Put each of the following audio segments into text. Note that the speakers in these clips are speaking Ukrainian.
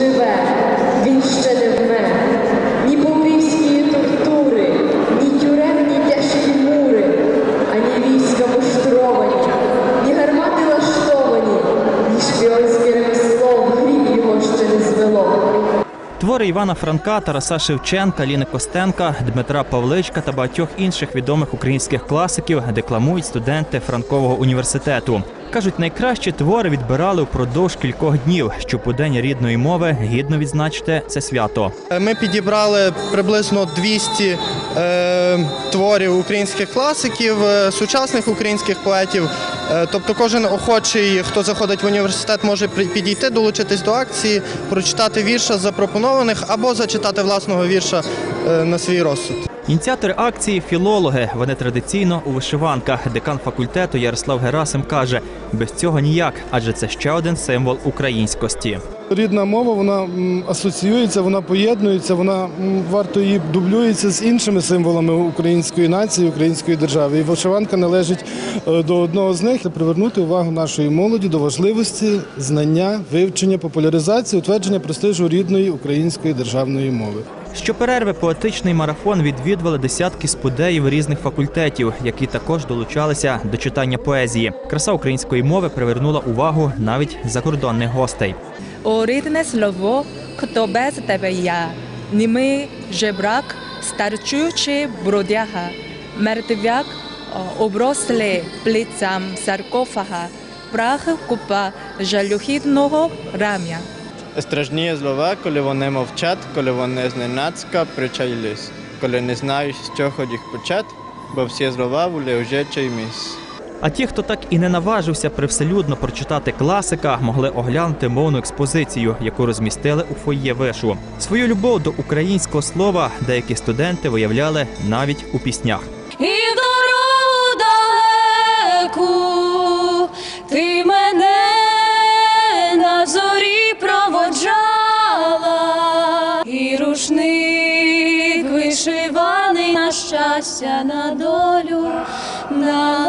живе, він ще не вмер. Ні попівські тортури, ні тюремні тяжкі мури, ані війська муштровані, ні гармати лаштовані, ні шпіонське ремесло в гріб його ще не звело. Твори Івана Франка, Тараса Шевченка, Ліни Костенка, Дмитра Павличка та багатьох інших відомих українських класиків декламують студенти Франкового університету. Кажуть, найкращі твори відбирали впродовж кількох днів, щоб у день рідної мови гідно відзначити це свято. Ми підібрали приблизно 200 е, творів українських класиків, е, сучасних українських поетів. Е, тобто кожен охочий, хто заходить в університет, може підійти, долучитись до акції, прочитати вірша запропонованих або зачитати власного вірша е, на свій розсуд. Ініціатори акції філологи. Вони традиційно у вишиванках. Декан факультету Ярослав Герасим каже: без цього ніяк, адже це ще один символ українськості. Рідна мова вона асоціюється, вона поєднується, вона варто її дублюється з іншими символами української нації, української держави. І вишиванка належить е, до одного з них привернути увагу нашої молоді до важливості знання, вивчення, популяризації, утвердження престижу рідної української державної мови. Щоперерви поетичний марафон відвідували десятки спудеїв різних факультетів, які також долучалися до читання поезії. Краса української мови привернула увагу навіть закордонних гостей. О рідне слово, хто без тебе я, німий жебрак, старчуючи бродяга, мертвяк о, оброслий плицям саркофага, прах купа жалюгідного рам'я. Стражні слова, коли вони мовчать, коли вони зненацька причаїлись, коли не знають, з чого їх почати, бо всі слова були вже чимось. А ті, хто так і не наважився привселюдно прочитати класика, могли оглянути мовну експозицію, яку розмістили у фоє вишу. Свою любов до українського слова деякі студенти виявляли навіть у піснях. Рушник вишиваний на щастя, на долю, на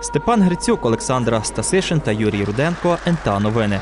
Степан Грицюк, Олександра Стасишин та Юрій Руденко. НТА Новини.